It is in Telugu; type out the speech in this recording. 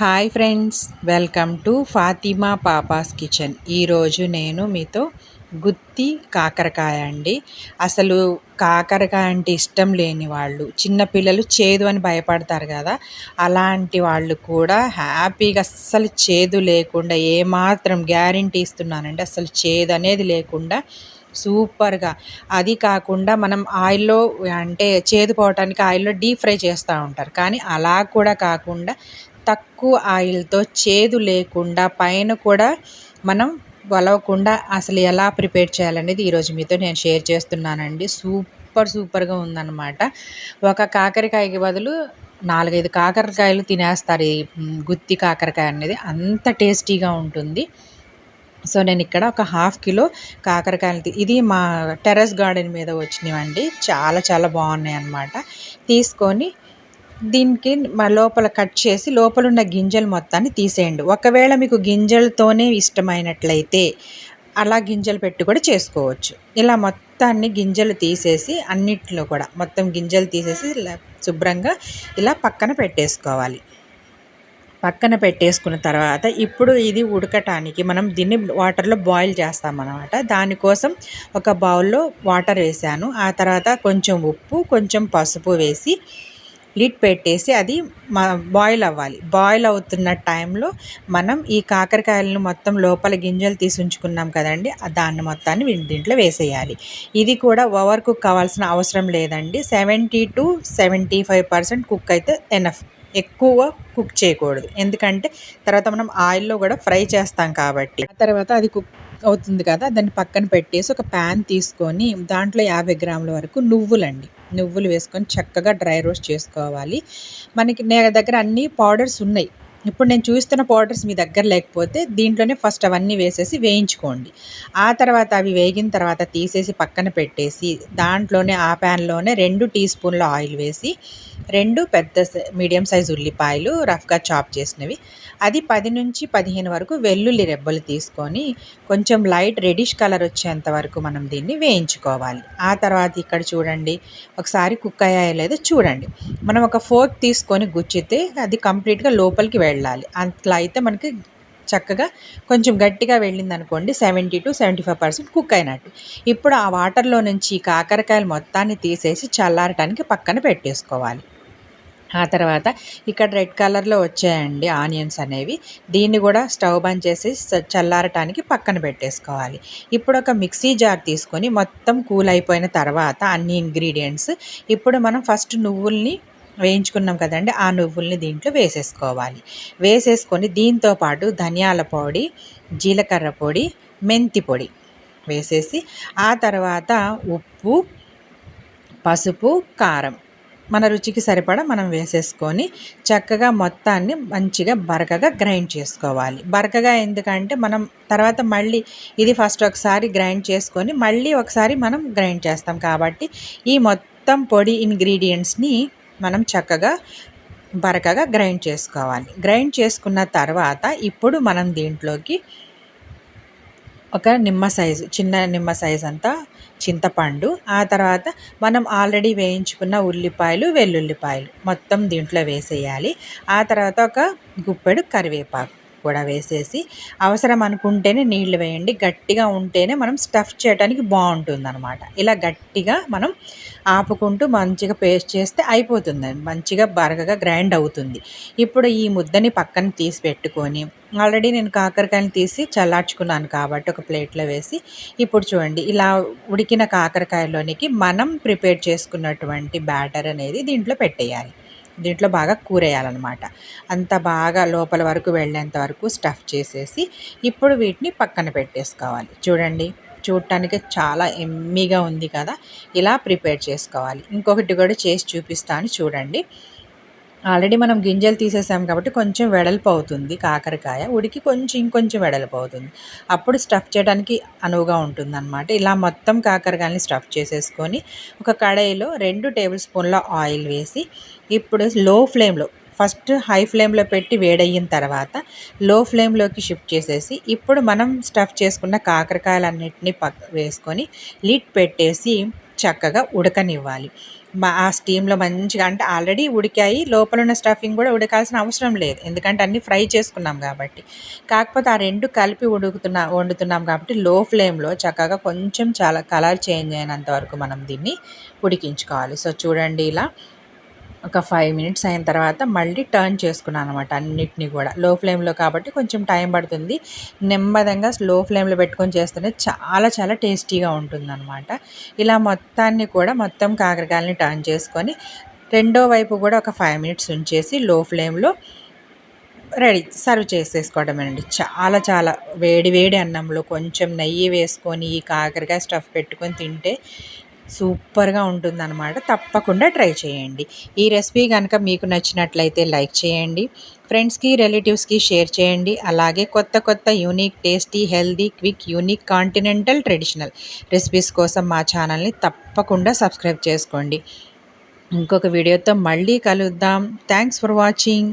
Hi friends welcome to Fatima papa's kitchen. ఈరోజు నేను మీతో గుత్తి కాకరకాయ అండి. అసలు కాకరకాయ అంటే ఇష్టం లేని వాళ్ళు చిన్నపిల్లలు చేదు అని భయపడతారు కదా అలాంటి వాళ్ళు కూడా హ్యాపీగా అస్సలు చేదు లేకుండా ఏమాత్రం గ్యారంటీ ఇస్తున్నానండి అసలు చేదు అనేది లేకుండా సూపర్గా. అది కాకుండా మనం ఆయిల్లో అంటే చేదు పోవటానికి ఆయిల్లో డీప్ ఫ్రై చేస్తూ ఉంటారు. కానీ అలా కూడా కాకుండా తక్కువ ఆయిల్తో చేదు లేకుండా పైన కూడా మనం వలవకుండా అసలు ఎలా ప్రిపేర్ చేయాలనేది ఈరోజు మీతో నేను షేర్ చేస్తున్నానండి. సూపర్ సూపర్గా ఉందన్నమాట. ఒక కాకరకాయకి బదులు నాలుగైదు కాకరకాయలు తినేస్తారు ఈ గుత్తి కాకరకాయ అనేది. అంత టేస్టీగా ఉంటుంది. సో నేను ఇక్కడ ఒక హాఫ్ కిలో కాకరకాయలు ఇది మా టెర్రస్ గార్డెన్ మీద వచ్చినవండి. చాలా చాలా బాగున్నాయి అన్నమాట తీసుకొని దీనికి లోపల కట్ చేసి లోపల ఉన్న గింజలు మొత్తాన్ని తీసేయండి. ఒకవేళ మీకు గింజలతోనే ఇష్టమైనట్లయితే అలా గింజలు పెట్టి కూడా చేసుకోవచ్చు. ఇలా మొత్తాన్ని గింజలు తీసేసి అన్నిట్లో కూడా మొత్తం గింజలు తీసేసి శుభ్రంగా ఇలా పక్కన పెట్టేసుకోవాలి. పక్కన పెట్టేసుకున్న తర్వాత ఇప్పుడు ఇది ఉడకటానికి మనం దీన్ని వాటర్లో బాయిల్ చేస్తామన్నమాట. దానికోసం ఒక బౌల్లో వాటర్ వేసాను. ఆ తర్వాత కొంచెం ఉప్పు కొంచెం పసుపు వేసి లిడ్ పెట్టేసి అది బాయిల్ అవ్వాలి. బాయిల్ అవుతున్న టైంలో మనం ఈ కాకరకాయలను మొత్తం లోపల గింజలు తీసి ఉంచుకున్నాం కదండి దాన్ని మొత్తాన్ని దీంట్లో వేసేయాలి. ఇది కూడా ఓవర్ కుక్ కావాల్సిన అవసరం లేదండి. Seventy to seventy five percent cook అయితే ఎనఫ్. ఎక్కువ కుక్ చేయకూడదు. ఎందుకంటే తర్వాత మనం ఆయిల్లో కూడా ఫ్రై చేస్తాం కాబట్టి. ఆ తర్వాత అది కుక్ అవుతుంది కదా దాన్ని పక్కన పెట్టేసి ఒక ప్యాన్ తీసుకొని దాంట్లో యాభై గ్రాముల వరకు నువ్వులండి. నువ్వులు వేసుకొని చక్కగా డ్రై రోస్ట్ చేసుకోవాలి. మనకి నా దగ్గర అన్ని పౌడర్స్ ఉన్నాయి. ఇప్పుడు నేను చూస్తున్న పౌడర్స్ మీ దగ్గర లేకపోతే దీంట్లోనే ఫస్ట్ అవన్నీ వేసేసి వేయించుకోండి. ఆ తర్వాత అవి వేగిన తర్వాత తీసేసి పక్కన పెట్టేసి దాంట్లోనే ఆ ప్యాన్లోనే రెండు టీ స్పూన్ల ఆయిల్ వేసి రెండు పెద్ద మీడియం సైజ్ ఉల్లిపాయలు రఫ్గా చాప్ చేసినవి. అది పది నుంచి పదిహేను వరకు వెల్లుల్లి రెబ్బలు తీసుకొని కొంచెం లైట్ రెడిష్ కలర్ వచ్చేంత వరకు మనం దీన్ని వేయించుకోవాలి. ఆ తర్వాత ఇక్కడ చూడండి ఒకసారి కుక్ అయ్యాయో లేదో చూడండి. మనం ఒక ఫోర్క్ తీసుకొని గుచ్చితే అది కంప్లీట్గా లోపలికి వెళ్ళాలి వెళ్ళాలి. అట్లా అయితే మనకి చక్కగా కొంచెం గట్టిగా వెళ్ళింది అనుకోండి seventy to seventy five percent cook అయినట్టు. ఇప్పుడు ఆ వాటర్లో నుంచి కాకరకాయలు మొత్తాన్ని తీసేసి చల్లారటానికి పక్కన పెట్టేసుకోవాలి. ఆ తర్వాత ఇక్కడ రెడ్ కలర్లో వచ్చాయండి ఆనియన్స్ అనేవి. దీన్ని కూడా స్టవ్ బంద్ చేసి చల్లారటానికి పక్కన పెట్టేసుకోవాలి. ఇప్పుడు ఒక మిక్సీ జార్ తీసుకొని మొత్తం కూల్ అయిపోయిన తర్వాత అన్ని ఇంగ్రీడియంట్స్ ఇప్పుడు మనం ఫస్ట్ నువ్వుల్ని వేయించుకున్నాం కదండి ఆ నువ్వుల్ని దీంట్లో వేసేసుకోవాలి. వేసేసుకొని దీంతో పాటు ధనియాల పొడి జీలకర్ర పొడి మెంతి పొడి వేసేసి ఆ తర్వాత ఉప్పు పసుపు కారం మన రుచికి సరిపడా మనం వేసేసుకొని చక్కగా మొత్తాన్ని మంచిగా బరకగా గ్రైండ్ చేసుకోవాలి. బరకగా ఎందుకంటే మనం తర్వాత మళ్ళీ ఇది ఫస్ట్ ఒకసారి గ్రైండ్ చేసుకొని మళ్ళీ ఒకసారి మనం గ్రైండ్ చేస్తాం కాబట్టి ఈ మొత్తం పొడి ఇంగ్రీడియంట్స్ని మనం చక్కగా బరకగా గ్రైండ్ చేసుకోవాలి. గ్రైండ్ చేసుకున్న తర్వాత ఇప్పుడు మనం దీంట్లోకి ఒక నిమ్మ సైజు చిన్న నిమ్మ సైజు అంతా చింతపండు ఆ తర్వాత మనం ఆల్రెడీ వేయించుకున్న ఉల్లిపాయలు వెల్లుల్లిపాయలు మొత్తం దీంట్లో వేసేయాలి. ఆ తర్వాత ఒక గుప్పెడు కరివేపాకు. కూడా వేసేసి అవసరం అనుకుంటేనే నీళ్ళు వేయండి. గట్టిగా ఉంటేనే మనం స్టఫ్ చేయడానికి బాగుంటుంది అనమాట ఇలా గట్టిగా మనం ఆపుకుంటూ మంచిగా పేస్ట్ చేస్తే అయిపోతుంది. మంచిగా బరగగా గ్రైండ్ అవుతుంది. ఇప్పుడు ఈ ముద్దని పక్కన తీసి పెట్టుకొని ఆల్రెడీ నేను కాకరకాయని తీసి చల్లార్చుకున్నాను కాబట్టి ఒక ప్లేట్లో వేసి ఇప్పుడు చూడండి ఇలా ఉడికిన కాకరకాయలోనికి మనం ప్రిపేర్ చేసుకున్నటువంటి బ్యాటర్ అనేది దీంట్లో పెట్టేయాలి. దీంట్లో బాగా కూరేయాలన్నమాట. అంత బాగా లోపల వరకు వెళ్ళేంత వరకు స్టఫ్ చేసేసి ఇప్పుడు వీటిని పక్కన పెట్టేసుకోవాలి. చూడండి చూడటానికి చాలా ఎమ్మీగా ఉంది కదా. ఇలా ప్రిపేర్ చేసుకోవాలి. ఇంకొకటి కూడా చేసి చూపిస్తాను చూడండి. ఆల్రెడీ మనం గింజలు తీసేసాం కాబట్టి కొంచెం వెడల్పు అవుతుంది కాకరకాయ. ఉడికి కొంచెం ఇంకొంచెం వెడల్పు అవుతుంది. అప్పుడు స్టఫ్ చేయడానికి అనువుగా ఉంటుందన్నమాట. ఇలా మొత్తం కాకరకాయని స్టఫ్ చేసేసుకొని ఒక కడాయిలో రెండు టేబుల్ స్పూన్ల ఆయిల్ వేసి ఇప్పుడు లో ఫ్లేమ్లో ఫస్ట్ హై ఫ్లేమ్లో పెట్టి వేడయిన తర్వాత లో ఫ్లేమ్లోకి షిఫ్ట్ చేసేసి ఇప్పుడు మనం స్టఫ్ చేసుకున్న కాకరకాయలన్నింటినీ పక్క వేసుకొని లిడ్ పెట్టేసి చక్కగా ఉడకనివ్వాలి. మా ఆ స్టీమ్లో మంచిగా అంటే ఆల్రెడీ ఉడికాయి లోపల ఉన్న స్టఫింగ్ కూడా ఉడకాల్సిన అవసరం లేదు. ఎందుకంటే అన్నీ ఫ్రై చేసుకున్నాం కాబట్టి. కాకపోతే ఆ రెండు కలిపి ఉడుకుతున్నా వండుతున్నాం కాబట్టి లో ఫ్లేమ్లో చక్కగా కొంచెం చాలా కలర్ చేంజ్ అయినంత వరకు మనం దీన్ని ఉడికించుకోవాలి. సో చూడండి ఇలా ఒక ఫైవ్ మినిట్స్ అయిన తర్వాత మళ్ళీ టర్న్ చేసుకున్నాను అనమాట అన్నిటినీ కూడా. లో ఫ్లేమ్లో కాబట్టి కొంచెం టైం పడుతుంది. నెమ్మదంగా స్లో ఫ్లేమ్లో పెట్టుకొని చేస్తేనే చాలా చాలా టేస్టీగా ఉంటుందన్నమాట. ఇలా మొత్తాన్ని కూడా మొత్తం కాకరకాయలని టర్న్ చేసుకొని రెండో వైపు కూడా ఒక ఫైవ్ మినిట్స్ ఉంచేసి లో ఫ్లేమ్లో రెడీ సర్వ్ చేసేసుకోవడమేనండి. చాలా చాలా వేడి వేడి అన్నంలో కొంచెం నెయ్యి వేసుకొని ఈ కాకరకాయ స్టఫ్ పెట్టుకొని తింటే సూపర్గా ఉంటుందన్నమాట. తప్పకుండా ట్రై చేయండి. ఈ రెసిపీ కనుక మీకు నచ్చినట్లయితే లైక్ చేయండి. ఫ్రెండ్స్కి రిలేటివ్స్కి షేర్ చేయండి. అలాగే కొత్త కొత్త unique tasty healthy quick unique continental traditional recipes కోసం మా ఛానల్ని తప్పకుండా సబ్స్క్రైబ్ చేసుకోండి. ఇంకొక వీడియోతో మళ్ళీ కలుద్దాం. Thanks for watching.